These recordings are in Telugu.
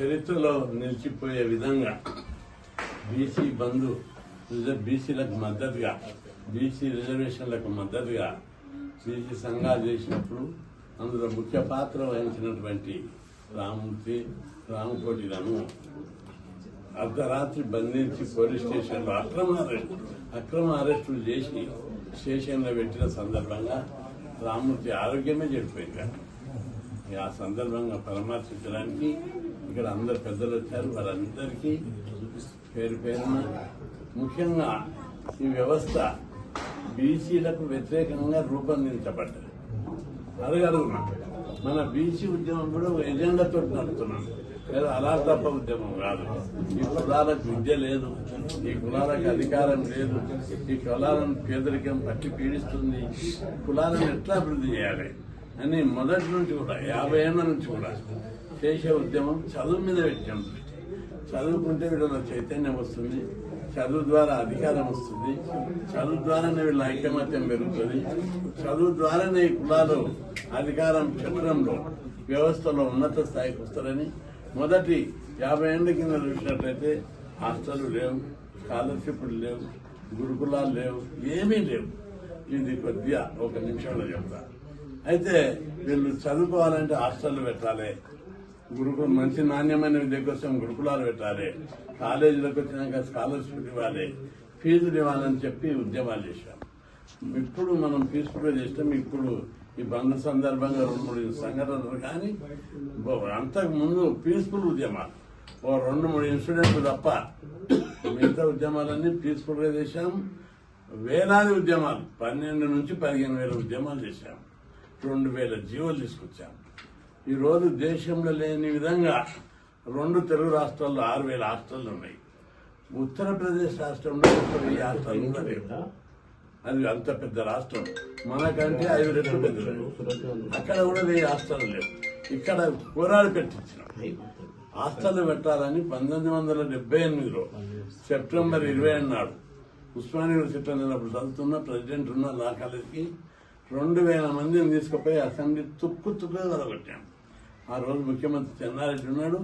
చరిత్రలో నిలిచిపోయే విధంగా బీసీ బంధు రిజర్వ్ బీసీలకు మద్దతుగా బీసీ రిజర్వేషన్లకు మద్దతుగా బీసీ సంఘాలు చేసినప్పుడు అందులో ముఖ్య పాత్ర వహించినటువంటి రామూర్తి రామకోటిలను అర్ధరాత్రి బంధించి పోలీస్ స్టేషన్లో అక్రమ అరెస్ట్ అక్రమ అరెస్టులు చేసి స్టేషన్లో పెట్టిన సందర్భంగా రామూర్తి ఆరోగ్యమే చెడిపోయింది. ఆ సందర్భంగా పరామర్శించడానికి ఇక్కడ అందరు పెద్దలు వచ్చారు. వారందరికీ పేరు పేరున ముఖ్యంగా ఈ వ్యవస్థ బీసీలకు వ్యతిరేకంగా రూపొందించబడ్డది. అడగడుగున మన బీసీ ఉద్యమం కూడా ఒక ఎజెండాతో నడుపుతున్నాం. లేదా అలా తప్ప ఉద్యమం కాదు. ఈ కులాలకు విద్య లేదు. ఈ కులాలకు అధికారం లేదు. ఈ కులాలను పేదరికం పట్టి పీడిస్తుంది. కులాలను ఎట్లా అభివృద్ధి చేయాలి? అని మొదటి నుంచి కూడా యాభై ఏళ్ళ నుంచి కూడా చేసే ఉద్యమం చదువు మీద పెట్టాం. చదువుకుంటే వీళ్ళలో చైతన్యం వస్తుంది. చదువు ద్వారా అధికారం వస్తుంది. చదువు ద్వారానే వీళ్ళ ఐకమత్యం పెరుగుతుంది. చదువు ద్వారానే ఈ కులాలు అధికారం చక్రంలో వ్యవస్థలో ఉన్నత స్థాయికి వస్తారని మొదటి యాభై ఏళ్ళ కింద చూసినట్లయితే హాస్టల్ లేవు స్కాలర్షిప్లు లేవు గురుకులాలు లేవు ఏమీ లేవు. ఇది కొద్దిగా ఒక నిమిషంలో చెప్తా. అయితే వీళ్ళు చదువుకోవాలంటే హాస్టల్ పెట్టాలి. గురుకు మంచి నాణ్యమైన విద్య కోసం గురుకులాలు పెట్టాలి. కాలేజీలకు వచ్చినాక స్కాలర్షిప్ ఇవ్వాలి. ఫీజులు ఇవ్వాలని చెప్పి ఉద్యమాలు చేశాం. ఇప్పుడు మనం పీస్ఫుల్గా చేస్తాం. ఇప్పుడు ఈ బంధు సందర్భంగా రెండు మూడు సంఘటనలు కానీ అంతకు ముందు పీస్ఫుల్ ఉద్యమాలు. ఓ రెండు మూడు ఇన్సిడెంట్లు తప్ప మిగతా ఉద్యమాలన్నీ పీస్ఫుల్గా చేశాం. వేలాది ఉద్యమాలు పన్నెండు నుంచి పదిహేను వేల ఉద్యమాలు చేశాం. రెండు వేల జీవోలు తీసుకొచ్చాం. ఈరోజు దేశంలో లేని విధంగా రెండు తెలుగు రాష్ట్రాల్లో ఆరు వేల హాస్టళ్ళు ఉన్నాయి. ఉత్తరప్రదేశ్ రాష్ట్రంలో ఒక వెయ్యి హాస్టల్ అది అంత పెద్ద రాష్ట్రం. మనకంటే ఐదు రెట్లు పెద్దది అక్కడ కూడా వెయ్యి హాస్టల్ లేవు. ఇక్కడ పోరాడి పెట్టించిన. హాస్టల్ పెట్టాలని పంతొమ్మిది వందల డెబ్బై ఎనిమిదిలో సెప్టెంబర్ ఇరవై నాడు ఉస్మానియా యూనివర్సిటీ అప్పుడు చదువుతున్న ప్రెసిడెంట్ ఉన్న లా కాలేజ్కి రెండు వేల మందిని తీసుకుపోయి అసెంబ్లీ తుక్కు తుక్కు వదలగొట్టాం ఆ రోజు ముఖ్యమంత్రి చెన్నారెడ్డి ఉన్నాడు.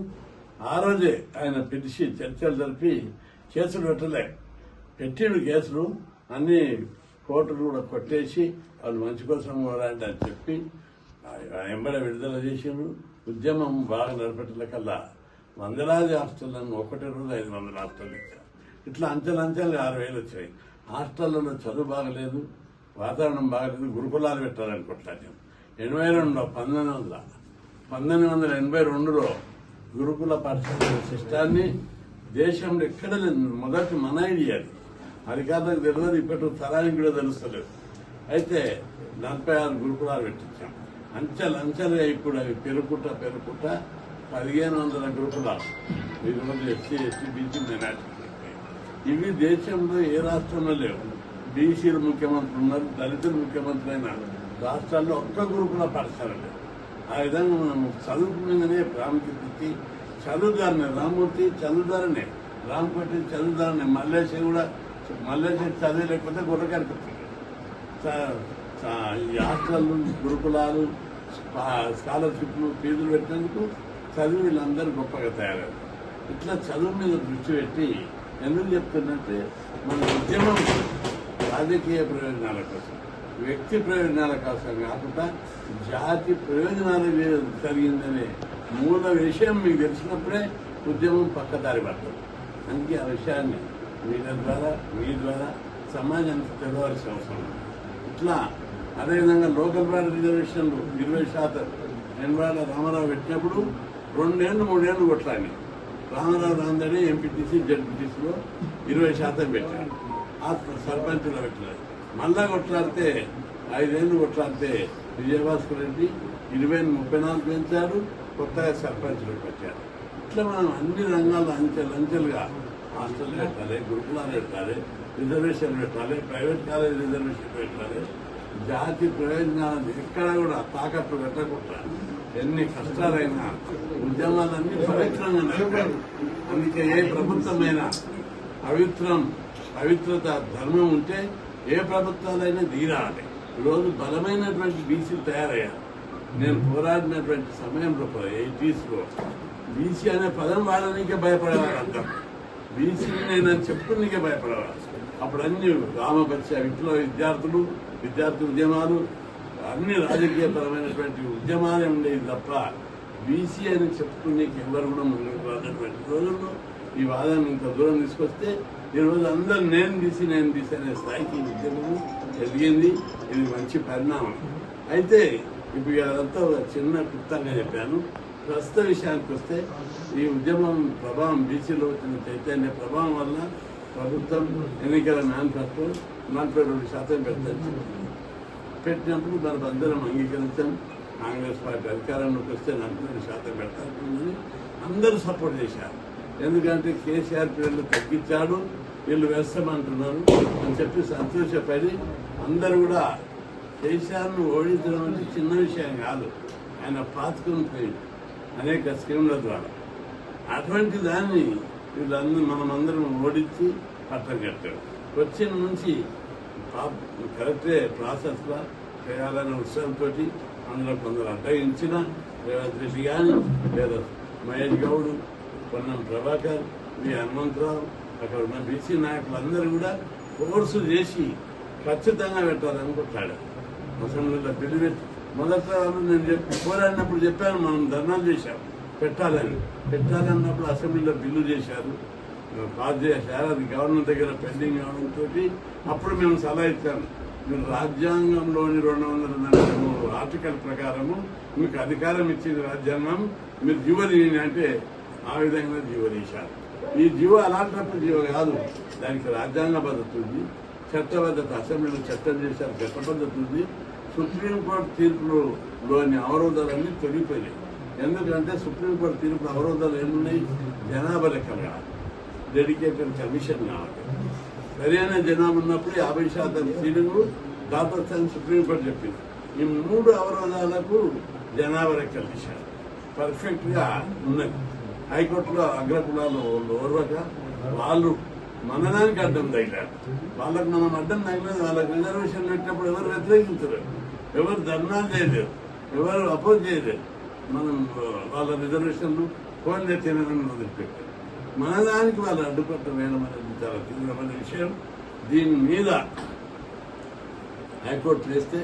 ఆ రోజే ఆయన పిలిచి చర్చలు జరిపి కేసులు పెట్టలే. పెట్టిండు కేసులు అన్ని కోర్టులు కూడా కొట్టేసి వాళ్ళు మంచి కోసం పోరాడి అని చెప్పి ఎంబడ విడుదల చేసిండ్రు ఉద్యమం బాగా నడిపెట్టలేకల్లా వందలాది హాస్టళ్ళను ఒకటి రోజు ఐదు వందల హాస్టల్ ఇచ్చారు. ఇట్లా అంచెలంచెలు ఆరు వేలు వచ్చాయి. హాస్టళ్ళలో చదువు బాగలేదు వాతావరణం బాగలేదు గురుకులాలు పెట్టాలనుకుంటున్నాను ఎనభై రెండులో పంతొమ్మిది వందల పంతొమ్మిది వందల ఎనభై రెండులో గురుకుల పాఠశాల సిస్టాన్ని దేశంలో ఎక్కడ లేదు మొదటి మన ఐడియా అది. అధికారులకు తెలియదు ఇప్పటి తరానికి కూడా తెలుస్తలేదు. అయితే నలభై ఆరు గురుకులాలు పెట్టించాం. అంచెలు అంచెలుగా ఇప్పుడు అవి పెరుగుకుంటా పెరుగుకుంటా పదిహేను వందల గురుకులాలు. ఈరోజు ఎస్సీ ఎస్టీ బీసీ మైనార్టీ ఇవి దేశంలో ఏ రాష్ట్రంలో లేవు. బీసీలు ముఖ్యమంత్రులు ఉన్నారు దళితులు ముఖ్యమంత్రి అయిన రాష్ట్రాల్లో ఒక్క గురుకుల పాఠశాల లేదు. ఆ విధంగా మనం చదువు మీదనే ప్రాముఖ్యత ఇచ్చి చదువుదారనే రామూర్తి చదువుదారనే రామకోటి చదువుదారనే మల్లేశ్వరి కూడా మల్లేశ్వరి చదివి లేకపోతే గుర్ర కనిపిస్తుంది హాస్టల్ గురుకులాలు స్కాలర్షిప్లు ఫీజులు పెట్టినందుకు చదువు వీళ్ళందరూ గొప్పగా తయారయ్యారు. ఇట్లా చదువు మీద దృష్టి పెట్టి ఎందుకు చెప్తున్నట్టే మన ఉద్యమం రాజకీయ ప్రయోజనాల కోసం. వ్యక్తి ప్రయోజనాల కోసం కాకుండా జాతి ప్రయోజనాల మీద జరిగిందనే మూల విషయం మీకు తెలిసినప్పుడే ఉద్యమం పక్కదారి పడుతుంది. అందుకే ఆ విషయాన్ని మీడియా ద్వారా మీ ద్వారా సమాజానికి తెలవాల్సిన అవసరం ఇట్లా అదేవిధంగా లోకల్ బాడీ రిజర్వేషన్లు ఇరవై శాతం ఎనభైల రామారావు పెట్టినప్పుడు రెండేళ్ళు మూడేళ్ళు కొట్లాడి రామారావు రాందడి ఎంపీటీసీ జడ్పీటీసీలో ఇరవై శాతం పెట్టాడు ఆ సర్పంచ్లో పెట్టలేదు. మళ్ళా కొట్లాడితే ఐదేళ్ళు కొట్లాడితే విజయభాస్కర్ రెడ్డి ఇరవై ముప్పై నాలుగు పెంచారు కొత్తగా సర్పంచ్లోకి వచ్చారు. ఇట్లా మనం అన్ని రంగాల్లో అంచెలు అంచెలుగా హాస్టల్ పెట్టాలి గురుకులాలు పెట్టాలి రిజర్వేషన్ పెట్టాలి ప్రైవేట్ కాలేజ్ రిజర్వేషన్ పెట్టాలి. జాతి ప్రయోజనాలను ఎక్కడ కూడా తాకట్టు పెట్టకుండా ఎన్ని కష్టాలైనా ఉద్యమాలన్నీ పవిత్రంగా నడిపారు. అందుకే ఏ ప్రభుత్వమైనా పవిత్రం పవిత్రత ధర్మం ఉంటే ఏ ప్రభుత్వాలైనా తీరాలి ఈరోజు బలమైనటువంటి బీసీలు తయారయ్యారు. నేను పోరాడినటువంటి సమయంలో ఎయిటీస్లో బీసీ అనే పదం వాడడానికే భయపడేవారు అంతా బీసీ నేను చెప్పుకునికే భయపడేవారు. అప్పుడు అన్ని రామపక్ష విప్లవ విద్యార్థులు విద్యార్థి ఉద్యమాలు అన్ని రాజకీయపరమైనటువంటి ఉద్యమాలే ఉండేవి తప్ప బీసీ అని చెప్పుకునే ఎవరు కూడా ముందుకు రానటువంటి రోజుల్లో ఈ వాదాన్ని ఇంత దూరం తీసుకొస్తే ఈరోజు అందరు నేను తీసి నేను తీసి అనే స్థాయికి తెలుగు ఎదిగింది ఇది మంచి పరిణామం. అయితే ఇప్పుడు అదంతా ఒక చిన్న క్లుప్తంగా చెప్పాను. ప్రస్తుత విషయానికి వస్తే ఈ ఉద్యమం ప్రభావం బీసీలో వచ్చిన చైతన్య ప్రభావం వల్ల ప్రభుత్వం ఎన్నికల మేనిఫెస్టో నలభై రెండు శాతం పెడతారు పెట్టినప్పుడు మనం అందరం అంగీకరించాం. కాంగ్రెస్ పార్టీ అధికారంలోకి వస్తే నలభై రెండు శాతం పెడతారని అందరూ సపోర్ట్ చేశారు. ఎందుకంటే కేసీఆర్ పిల్లలు తగ్గించాడు. వీళ్ళు వేస్తామంటున్నారు. అని చెప్పి సంతోషపడి అందరూ కూడా దేశాన్ని ఓడించడం అంటే చిన్న విషయం కాదు. ఆయన పాతుకుని పోయింది. అనేక స్కీముల ద్వారా. అటువంటి దాన్ని వీళ్ళందరూ మనమందరం ఓడించి పట్టం కట్టాడు వచ్చిన నుంచి కరెక్టే ప్రాసెస్లో చేయాలనే ఉత్సాహంతో అందులో కొందరు అడ్డగించిన రేవంత్ రెడ్డి కానీ లేదా మహేష్ గౌడ్ పొన్నం ప్రభాకర్ వి హనుమంతరావు అక్కడ ఉన్న బీసీ నాయకులందరూ కూడా కోర్సు చేసి ఖచ్చితంగా పెట్టాలని కొట్లాడారు అసెంబ్లీలో బిల్లు పెట్టి. మొదట నేను చెప్పి పోరాడినప్పుడు చెప్పాను మనం ధర్నాలు చేశాం. పెట్టాలని. పెట్టాలన్నప్పుడు అసెంబ్లీలో బిల్లు చేశారు. పాస్ చేశారు అది గవర్నమెంట్ దగ్గర పెండింగ్ అవడంతో అప్పుడు మేము సలహా ఇచ్చాము మీరు రాజ్యాంగంలోని రెండు వందల నలభై మూడు ఆర్టికల్ ప్రకారము మీకు అధికారం ఇచ్చింది రాజ్యాంగం మీరు జీవో అంటే ఆ విధంగా జీవనీశారు ఈ జీవో అలాంటప్పుడు జీవో కాదు. దానికి రాజ్యాంగ పద్ధతి ఉంది. చట్టబద్ధత అసెంబ్లీలో చట్టం చేశారు చట్ట పద్ధతి ఉంది. సుప్రీంకోర్టు తీర్పులోని అవరోధాలన్నీ తొలగిపోయినాయి. ఎందుకంటే సుప్రీంకోర్టు తీర్పు అవరోధాలు ఏమున్నాయి? జనాభా లెక్కలు కాదు డెడికేటెడ్ కమిషన్ కావాలి. సరైన జనాభా ఉన్నప్పుడు యాభై శాతం సీలింగ్ దాతత్వాన్ని సుప్రీంకోర్టు చెప్పింది. ఈ మూడు అవరోధాలకు జనాభా లెక్కలు తీశారు. పర్ఫెక్ట్గా ఉన్నది. హైకోర్టులో అగ్రకులాలు ఓర్వక వాళ్ళు మననానికి అడ్డం తగిలారు. వాళ్ళకు మనం అడ్డం తగిలేదు వాళ్ళకి రిజర్వేషన్ పెట్టినప్పుడు ఎవరు వ్యతిరేకించరు. ఎవరు ధర్నాలు చేయలేరు ఎవరు అపోజ్ చేయలేరు మనం వాళ్ళ రిజర్వేషన్లు ఫోన్ తినని వదిలిపెట్టారు. మనదానికి వాళ్ళు అడ్డుపట్ట వేయడం అనేది చాలా తీవ్రమైన విషయం. దీని మీద హైకోర్టు వేస్తే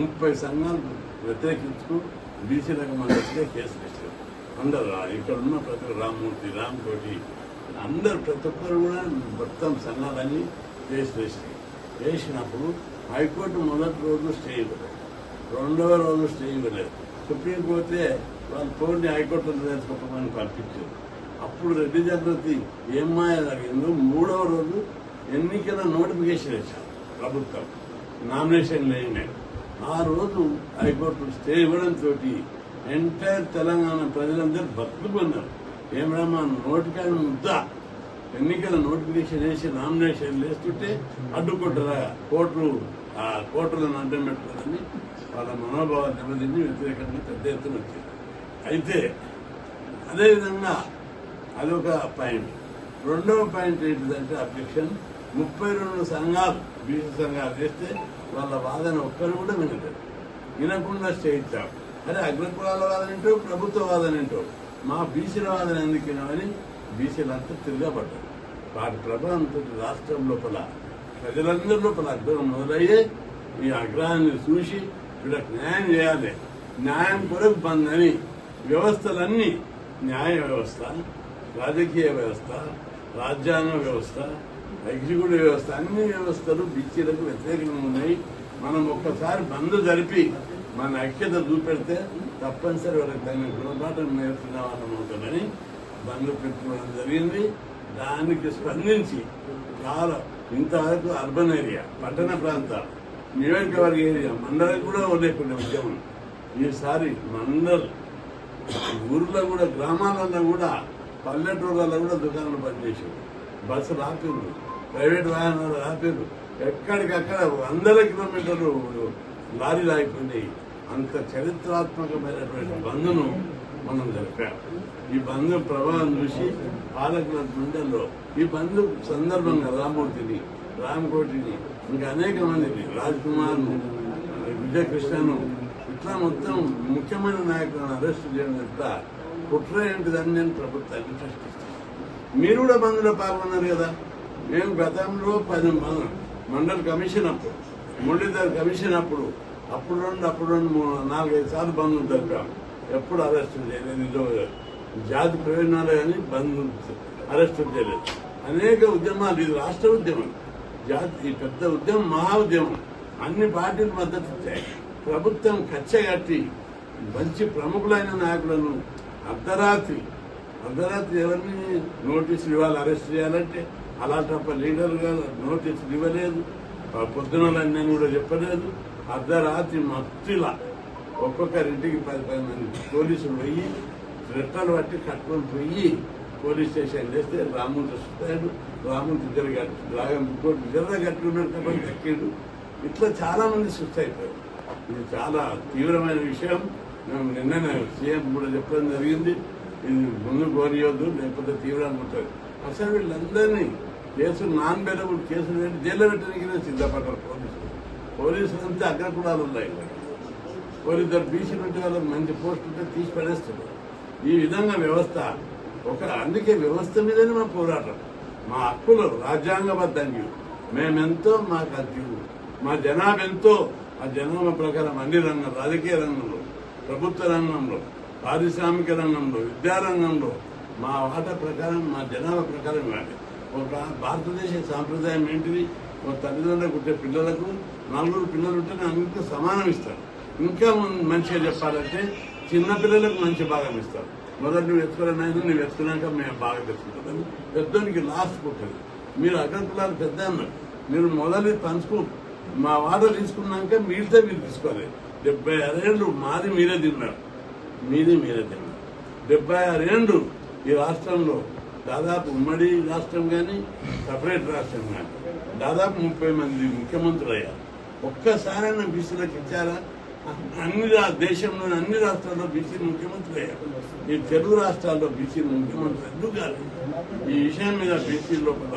ముప్పై సంఘాలు వ్యతిరేకించుకు బీసీలకు మద్దతుగా కేసు వేశారు అందరు ఇక్కడ ఉన్న ప్రతి రామ్మూర్తి రామ్ కోటి అందరు ప్రతి ఒక్కరు కూడా మొత్తం సంఘాలన్నీ కేసు వేసారు వేసినప్పుడు హైకోర్టు మొదటి రోజు స్టే ఇవ్వలేదు. రెండవ రోజు స్టే ఇవ్వలేదు. సుప్రీం కోర్టే వాళ్ళు తోడిని హైకోర్టు వేసుకోమని పంపించారు. అప్పుడు రెడ్డి జాగృతి ఏమాయ జరిగిందో మూడవ రోజు ఎన్నికల నోటిఫికేషన్ ఇచ్చారు ప్రభుత్వం. నామినేషన్ లేని ఆ రోజు హైకోర్టు స్టే ఇవ్వడంతో ఎంటైర్ తెలంగాణ ప్రజలందరూ బతుకున్నారు ఏమరా మా నోటికాయ ముద్ద ఎన్నికల నోటిఫికేషన్ వేసి నామినేషన్ వేస్తుంటే అడ్డుకుంటారా? కోట్లు ఆ కోర్టులను అడ్డం పెట్టుకోవాలని వాళ్ళ మనోభావాలు దెబ్బతిని వ్యతిరేకంగా పెద్ద ఎత్తున వచ్చింది అయితే అదేవిధంగా అదొక పాయింట్. రెండవ పాయింట్ ఏంటిదంటే అబ్జెక్షన్. ముప్పై రెండు సంఘాలు బీసీ సంఘాలు చేస్తే వాళ్ళ వాదన ఒక్కరు కూడా వినలేదు. వినకుండా స్టే ఇచ్చారు అరే అగ్రకులాల వాదన ఏంటో ప్రభుత్వ వాదన ఏంటో మా బీసీల వాదన ఎందుకు బీసీలంతా తిరగబడ్డారు. వాటి ప్రభావంతో రాష్ట్రం లోపల ప్రజలందరి లోపల అగ్రహం మొదలయ్యే ఈ అగ్రహాన్ని చూసి వీళ్ళకి న్యాయం చేయాలి. న్యాయం కొరకు బంద్ వ్యవస్థలన్నీ న్యాయ వ్యవస్థ రాజకీయ వ్యవస్థ రాజ్యాంగ వ్యవస్థ ఎగ్జిక్యూటివ్ వ్యవస్థ అన్ని వ్యవస్థలు బీసీలకు వ్యతిరేకంగా ఉన్నాయి. మనం ఒక్కసారి బంద్ జరిపి మన ఐక్యత చూపెడితే తప్పనిసరి వాళ్ళకి దాన్ని గుణపాఠం నేర్పిన వాళ్ళం అవుతామని పెట్టుకోవడం జరిగింది. దానికి స్పందించి చాలా ఇంతవరకు అర్బన్ ఏరియా పట్టణ ప్రాంతాలు నియోజకవర్గ ఏరియా మండలం కూడా లేకుండా ఉద్యమం. ఈసారి మండల్ ఊర్లో కూడా గ్రామాలలో కూడా పల్లెటూర్లలో కూడా దుకాణాలు పనిచేసారు బస్సులు ఆపిర్రు ప్రైవేట్ వాహనాలు ఆపిర్రు ఎక్కడికక్కడ వందల కిలోమీటర్లు లారీలు ఆగిపోయినాయి అంత చరిత్రాత్మకమైనటువంటి బంధును మనం జరిపాం. ఈ బంధు ప్రభావం చూసి పాలకుల గుండెల్లో ఈ బంధు సందర్భంగా రామూర్తిని రామకోటిని ఇంకా అనేక మందిని రాజ్ కుమార్ను విజయకృష్ణను ఇట్లా మొత్తం ముఖ్యమైన నాయకులను అరెస్ట్ చేయడం ఇట్లా కుట్ర ఏంటిదని నేను ప్రభుత్వాన్ని ప్రశ్నిస్తాను మీరు కూడా బంధులో పాల్గొన్నారు కదా. మేము గతంలో పది మ- మండల్ కమిషన్ అప్పుడు మురళీధర్ కమిషన్ అప్పుడు అప్పుడు రెండు అప్పుడు రెండు నాలుగైదు సార్లు బంద్ జరిపాం ఎప్పుడు అరెస్ట్ చేయలేదు నిజంగా జాతి ప్రయోజనాలు కానీ బంద్ అరెస్ట్ చేయలేదు. అనేక ఉద్యమాలు ఇది రాష్ట్ర ఉద్యమం. జాతి ఈ పెద్ద ఉద్యమం మహా ఉద్యమం. అన్ని పార్టీలు మద్దతు ఇచ్చాయి. ప్రభుత్వం కచ్చగట్టి మంచి ప్రముఖులైన నాయకులను అర్ధరాత్రి అర్ధరాత్రి ఎవరిని నోటీసులు ఇవ్వాలి అరెస్ట్ చేయాలంటే అలాంటి లీడర్గా నోటీసులు ఇవ్వలేదు. ఆ నేను కూడా చెప్పలేదు. అర్ధరాత్రి మత్తులా ఒక్కొక్కరింటికి పది పది మంది పోలీసులు పోయి రెట్టలు పట్టి కట్టుకొని పోయి పోలీస్ స్టేషన్ చేస్తే రాముడు వస్తాడు. రాముడు దగ్గర కట్టు రాగం ఇంకోటి ఇద్దరు కట్టుకున్నాడు కాబట్టి ఇట్లా చాలా మంది సుస్థ అయిపోయారు. ఇది చాలా తీవ్రమైన విషయం. మేము నిన్ననే సీఎం కూడా చెప్పడం జరిగింది. ఇది ముందు కోరియొద్దు లేకపోతే తీవ్రంగా ఉంటుంది. అసలు వీళ్ళందరినీ కేసు నాన్ బెరబుల్ కేసులు పెట్టి జైల్లో పెట్టడానికి సిద్ధపడ్డారు పోలీసులు. పోలీసులు అంతే అగ్రకులాలు ఉన్నాయి. పోలీసు ఇద్దరు బీసీలు వాళ్ళకి మంచి పోస్ట్ ఉంటే తీసి పడేస్తారు. ఈ విధంగా వ్యవస్థ ఒక అందుకే వ్యవస్థ మీదనే మా పోరాటం. మా హక్కులు రాజ్యాంగబద్ధంగా మేమెంతో మాకు హక్కు మా జనాభా ఎంతో ఆ జనాభా ప్రకారం అన్ని రంగం రాజకీయ రంగంలో ప్రభుత్వ రంగంలో పారిశ్రామిక రంగంలో విద్యారంగంలో మా వాటా ప్రకారం మా జనాభా ప్రకారం ఇవ్వాలి. భారతదేశ సాంప్రదాయం ఏంటిది? ఒక తల్లిదండ్రులకు పుట్టే పిల్లలకు నలుగురు పిల్లలు ఉంటే అందరికీ సమానం ఇస్తారు. ఇంకా మంచిగా చెప్పాలంటే చిన్న పిల్లలకు మంచి భాగం ఇస్తారు. మొదటి నువ్వు ఎత్తుకున్న నువ్వు ఎత్తుకున్నాక మేము బాగా తెచ్చుకుంటాం పెద్దోనికి లాస్ట్ పుట్టదు. మీరు అగ్రకులాలు పెద్ద అన్నారు. మీరు మొదలు పంచుకో మా వాడ తీసుకున్నాక మీరితే మీరు తీసుకోవాలి. డెబ్బై ఆరేళ్ళు మాది మీరే తిన్నారు. మీది మీరే తిన్నారు. డెబ్బై ఆరేళ్ళు ఈ రాష్ట్రంలో దాదాపు ఉమ్మడి రాష్ట్రం కానీ సపరేట్ రాష్ట్రం కానీ దాదాపు ముప్పై మంది ముఖ్యమంత్రులు అయ్యారు ఒక్కసారైనా బీసీలకు ఇచ్చారా? అన్ని దేశంలోని అన్ని రాష్ట్రాల్లో బీసీ ముఖ్యమంత్రులు అయ్యారు ఈ తెలుగు రాష్ట్రాల్లో బీసీ ముఖ్యమంత్రులు ఎందుకు కాదు ఈ విషయం మీద బీసీ లోపల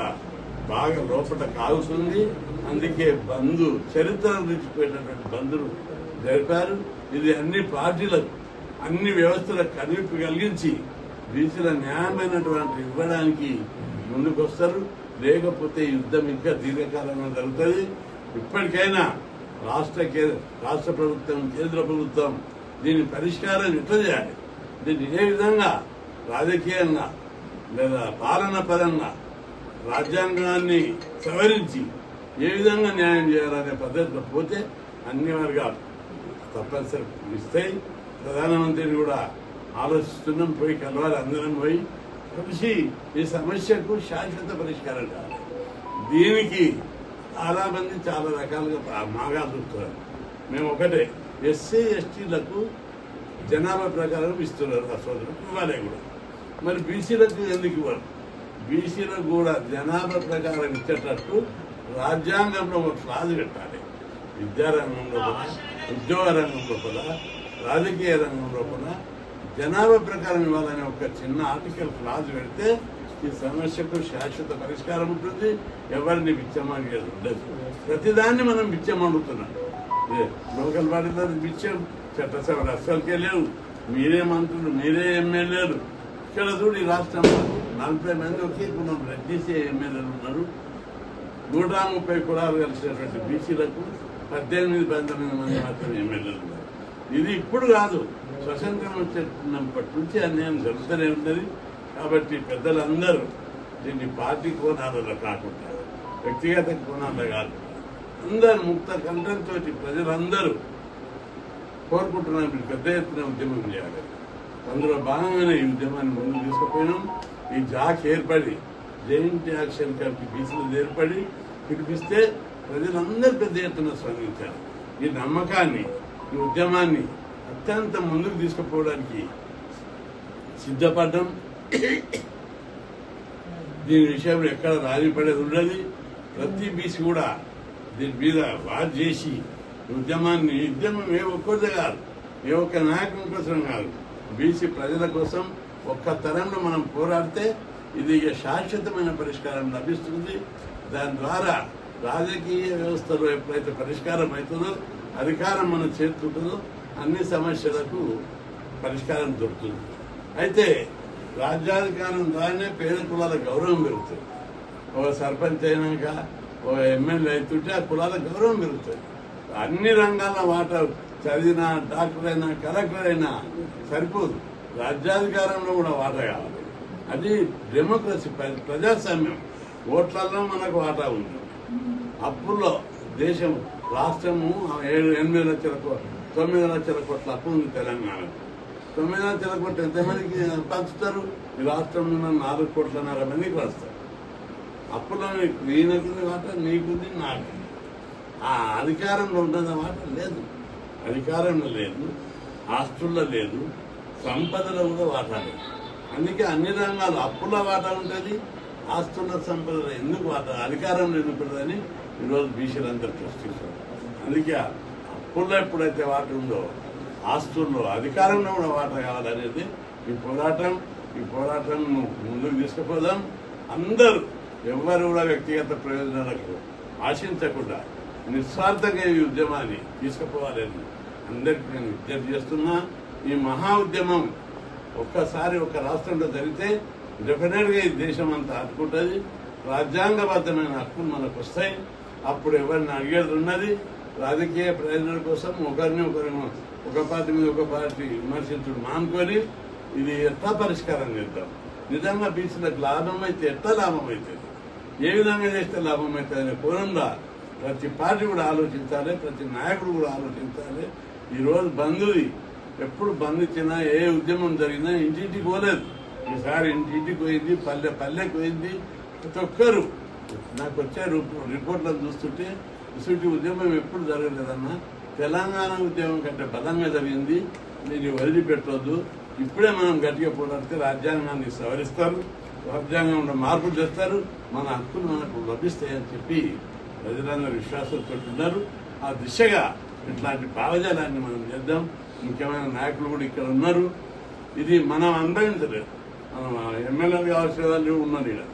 బాగా లోపల కాగుతుంది అందుకే బంధు చరిత్ర నిలిచిపోయినటువంటి బంధులు జరిపారు ఇది అన్ని పార్టీలకు అన్ని వ్యవస్థలకు కనిపి కలిగించి బీసీల న్యాయమైనటువంటి ఇవ్వడానికి ముందుకొస్తారు. లేకపోతే యుద్ధం ఇంకా దీర్ఘకాలంగా జరుగుతుంది. ఇప్పటికైనా రాష్ట్ర కే- రాష్ట్ర ప్రభుత్వం కేంద్ర ప్రభుత్వం దీని పరిష్కారం ఎట్లా చేయాలి? దీన్ని ఏ విధంగా రాజకీయంగా లేదా పాలన పరంగా రాజ్యాంగాన్ని సవరించి ఏ విధంగా న్యాయం చేయాలనే పద్ధతిలో పోతే అన్ని వర్గాలు తప్పనిసరి ఇస్తాయి. ప్రధానమంత్రిని కూడా ఆలోచిస్తున్నాం పోయి కలవాలి అందరం పోయి. కలిసి ఈ సమస్యకు శాశ్వత పరిష్కారం కావాలి దీనికి చాలా మంది చాలా రకాలుగా మాగా చూస్తున్నారు మేము ఒకటే ఎస్సీ ఎస్టీలకు జనాభా ప్రకారం ఇస్తున్నారు ఆ సోదరులకు ఇవ్వాలి కూడా. మరి బీసీలకు ఎందుకు ఇవ్వరు బీసీలకు కూడా జనాభా ప్రకారం ఇచ్చేటట్టు రాజ్యాంగంలో ఒక క్లాజ్ పెట్టాలి. విద్యారంగం లోపల ఉద్యోగ రంగం లోపల రాజకీయ రంగం లోపల జనాభా ప్రకారం ఇవ్వాలనే ఒక చిన్న ఆర్టికల్ క్లాజ్ పెడితే ఈ సమస్యకు శాశ్వత పరిష్కారం ఉంటుంది. ఎవరిని బిచ్చమని ఉండదు. ప్రతిదాన్ని మనం బిచ్చమడుగుతున్నాం అడుగుతున్నాం. లోకల్ బాడీలో బిచ్చం. చట్టసభలు అస్సలకే లేవు. మీరే మంత్రులు మీరే ఎమ్మెల్యేలు. ఇక్కడ చూడు ఈ రాష్ట్రంలో నలభై మంది ఒకే కులం. రెడ్డిసే ఎమ్మెల్యేలు ఉన్నారు. నూట ముప్పై కులాలు కలిసినటువంటి బీసీలకు పద్దెనిమిది పంతొమ్మిది మంది మాత్రమే ఎమ్మెల్యేలు ఇది ఇప్పుడు కాదు. స్వతంత్రం వచ్చినప్పటి నుంచి అన్యాయం జరుగుతూనే ఉన్నది కాబట్టి పెద్దలందరూ దీన్ని పార్టీ కోణాలలో కాకుండా వ్యక్తిగత కోణాల్లో కాకుండా అందరూ ముక్త కంఠంతో ప్రజలందరూ కోరుకుంటున్నాం మీరు పెద్ద ఎత్తున ఉద్యమం చేయాలి. అందులో భాగంగానే ఈ ఉద్యమాన్ని ముందుకు తీసుకుపోయినాం. ఈ జాక్ ఏర్పడి జైంట్ యాక్షన్ కమిటీ బీసీలు ఏర్పడి పిలిపిస్తే ప్రజలందరూ పెద్ద ఎత్తున స్పందించారు. ఈ నమ్మకాన్ని ఈ ఉద్యమాన్ని అత్యంత ముందుకు తీసుకుపోవడానికి సిద్ధపడ్డం. దీని విషయంలో ఎక్కడ రాజీ పడేది ఉండదు. ప్రతి బీసీ కూడా దీని మీద వాద్ చేసి ఉద్యమాన్ని ఉద్యమం ఏ ఒక్కరిదే కాదు ఏ ఒక్క నాయకుని కోసం కాదు బీసీ ప్రజల కోసం ఒక్క తరంలో మనం పోరాడితే ఇది శాశ్వతమైన పరిష్కారం లభిస్తుంది. దాని ద్వారా రాజకీయ వ్యవస్థలో ఎప్పుడైతే పరిష్కారం అవుతుందో అధికారం మన చేతుంటుందో అన్ని సమస్యలకు పరిష్కారం దొరుకుతుంది. అయితే రాజ్యాధికారం ద్వారానే పేద కులాల గౌరవం పెరుగుతుంది. ఒక సర్పంచ్ అయినాక ఒక ఎమ్మెల్యే అవుతుంటే ఆ కులాల గౌరవం పెరుగుతుంది. అన్ని రంగాల వాటా చదివిన డాక్టర్ అయినా కలెక్టర్ అయినా సరిపోదు. రాజ్యాధికారంలో కూడా వాటా కావాలి. అది డెమోక్రసీ ప్రజాస్వామ్యం. ఓట్లలో మనకు వాటా ఉంది. అప్పుల్లో దేశం రాష్ట్రము ఏడు ఎనిమిది లక్షల కోట్ల తొమ్మిది లక్షల కోట్ల అప్పు ఉంది తెలంగాణకు తొమ్మిది లక్షల కోట్లు ఎంతమందికి పంచుతారు? ఈ రాష్ట్రంలో నాలుగు కోట్లన్నర మందికి వస్తారు అప్పులో నీకు ఈయనకుంది మాట నీకుంది నాకు ఆ అధికారంలో ఉన్నదన్నమాట లేదు. అధికారంలో లేదు ఆస్తుల్లో లేదు సంపదలో కూడా వాటా లేదు. అందుకే అన్ని రంగాలు అప్పుల వాటా ఉంటుంది ఆస్తుల సంపదలో ఎందుకు వాటా అధికారంలో ఎందుకు ఉంటుందని ఈరోజు బీసీలందరూ ప్రశ్నిస్తారు అందుకే అప్పుల్లో ఎప్పుడైతే వాట ఉందో ఆస్తుల్లో అధికారంలో కూడా వాట కావాలనేది ఈ పోరాటం ఈ పోరాటం ముందుకు తీసుకుపోదాం. అందరూ ఎవరు కూడా వ్యక్తిగత ప్రయోజనాలకు ఆశించకుండా నిస్వార్థంగా ఈ ఉద్యమాన్ని తీసుకుపోవాలని అందరికీ నేను విజ్ఞప్తి చేస్తున్నా. ఈ మహా ఉద్యమం ఒక్కసారి ఒక రాష్ట్రంలో జరిగితే డెఫినెట్గా ఈ దేశం అంతా ఆదుకుంటుంది. రాజ్యాంగబద్ధమైన హక్కులు మనకు వస్తాయి అప్పుడు ఎవరిని అడిగేది ఉన్నది? రాజకీయ ప్రయోజనాల కోసం ఒకరిని ఒకరి ఒక పార్టీ మీద ఒక పార్టీ విమర్శించడం. మానుకొని ఇది ఎట్లా పరిష్కారం చేద్దాం? నిజంగా బీసీలకు లాభం అయితే ఎట్లా లాభం అవుతుంది ఏ విధంగా చేస్తే లాభం అవుతుంది అనే కోణంలో ప్రతి పార్టీ కూడా ఆలోచించాలి ప్రతి నాయకుడు కూడా ఆలోచించాలి. ఈరోజు రోజు బంధుది ఎప్పుడు బంద్ ఇచ్చినా ఏ ఉద్యమం జరిగినా ఇంటింటికి పోలేదు. ఈసారి ఇంటింటికి పోయింది పల్లె పల్లెకి పోయింది. ప్రతి ఒక్కరు నాకు వచ్చే రిపోర్ట్లను చూస్తుంటే ఇటువంటి ఉద్యమం ఎప్పుడు జరగలేదన్నా తెలంగాణ ఉద్యమం కంటే బలంగా జరిగింది దీన్ని వదిలిపెట్టొద్దు ఇప్పుడే మనం గట్టిగా పోరాడితే రాజ్యాంగాన్ని సవరిస్తారు రాజ్యాంగంలో మార్పులు చేస్తారు మన హక్కులు మనకు లభిస్తాయని చెప్పి ప్రజలందరూ విశ్వాసంతో ఉన్నారు. ఆ దిశగా ఇట్లాంటి భావజాలాన్ని మనం చేద్దాం. ముఖ్యమైన నాయకులు కూడా ఇక్కడ ఉన్నారు. ఇది మనం అనుభవించలేదు మనం ఎమ్మెల్యేలు కావాల్సిన వాళ్ళు ఉన్నారు ఇక్కడ.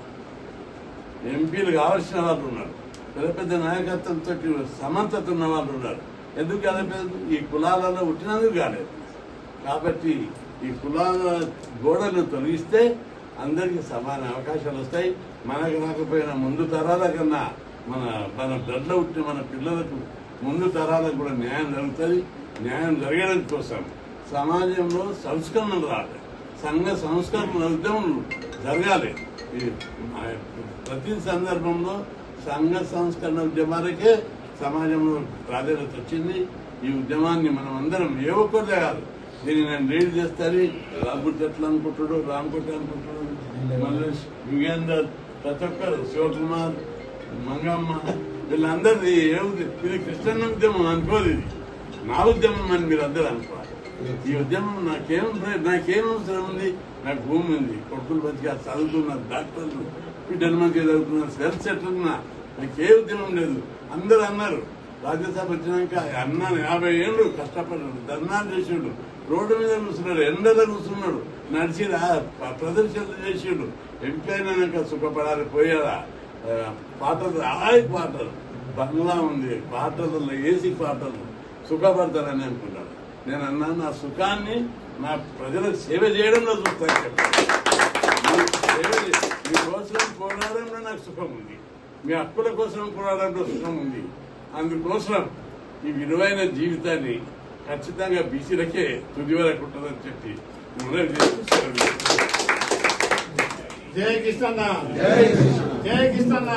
ఎంపీలు కావాల్సిన వాళ్ళు ఉన్నారు. పెద్ద పెద్ద నాయకత్వంతో సమర్థత ఉన్న వాళ్ళు ఉన్నారు. ఎందుకు కాలేదు ఈ కులాలలో పుట్టినందుకు కాలేదు కాబట్టి ఈ కులాల గోడలు తొలగిస్తే అందరికీ సమాన అవకాశాలు వస్తాయి. మనకు రాకపోయినా ముందు తరాల కన్నా మన మన బ్లడ్లో పుట్టిన మన పిల్లలకు ముందు తరాలకు కూడా న్యాయం జరుగుతుంది. న్యాయం జరగడం కోసం సమాజంలో సంస్కరణలు రావాలి. సంఘ సంస్కరణ ఉద్యమం జరగాలి. ఈ ప్రతి సందర్భంలో సంఘ సంస్కరణ ఉద్యమాలకే సమాజంలో ప్రాధాన్యత వచ్చింది. ఈ ఉద్యమాన్ని మనం అందరం ఏ ఒక్కరిదే కాదు దీన్ని నేను లీడ్ చేస్తాను రామకుట్టి ఎట్లా అనుకుంటాడు రామకుట్టి అనుకుంటాడు మల్లేష్ యుగేందర్ ప్రతి ఒక్కరు శివకుమార్ మంగమ్మ వీళ్ళందరిది ఏ ఇది కృష్ణ ఉద్యమం అనుకోదు ఇది. నా ఉద్యమం అని మీరు అందరూ అనుకోవాలి. ఈ ఉద్యమం నాకేం నాకేం అవసరం ఉంది? నాకు భూమి ఉంది. కొడుకులు మంచిగా చదువుతున్నారు డాక్టర్లు ఇప్పుడు మంచిగా చదువుతున్నారు సెల్ఫ్ సెటిల్ నాకు ఏ ఉద్యమం లేదు. అందరూ అన్నారు. రాజ్యసభ వచ్చినాక అన్నాను యాభై ఏళ్ళు కష్టపడ్డాడు ధర్నాలు చేసిండు రోడ్డు మీద కూర్చున్నాడు ఎండలో కూర్చున్నాడు నడిచి ప్రదర్శనలు చేసిండు ఎంపీ అయినాక సుఖపడాలి పోయారా పాటలు ఆయి పాటలు. బంగ్లా ఉంది పాటలు ఏసీ పాటలు. సుఖపడతారని అనుకున్నాడు. నేను అన్నాను నా సుఖాన్ని నా ప్రజలకు సేవ చేయడంలో చూస్తాను చెప్పాను మీకోసం పోరాడంలో నాకు సుఖం ఉంది. మీ హక్కుల కోసం పోరాడంలో సుఖం ఉంది. అందుకోసం ఈ విలువైన జీవితాన్ని ఖచ్చితంగా బీసీలకే తుది వరకు ఉంటుందని చెప్పి మనవి చేస్తూ సెలవు. తీసుకుంటాను. జై కిష్టన్న జై కిష్టన్న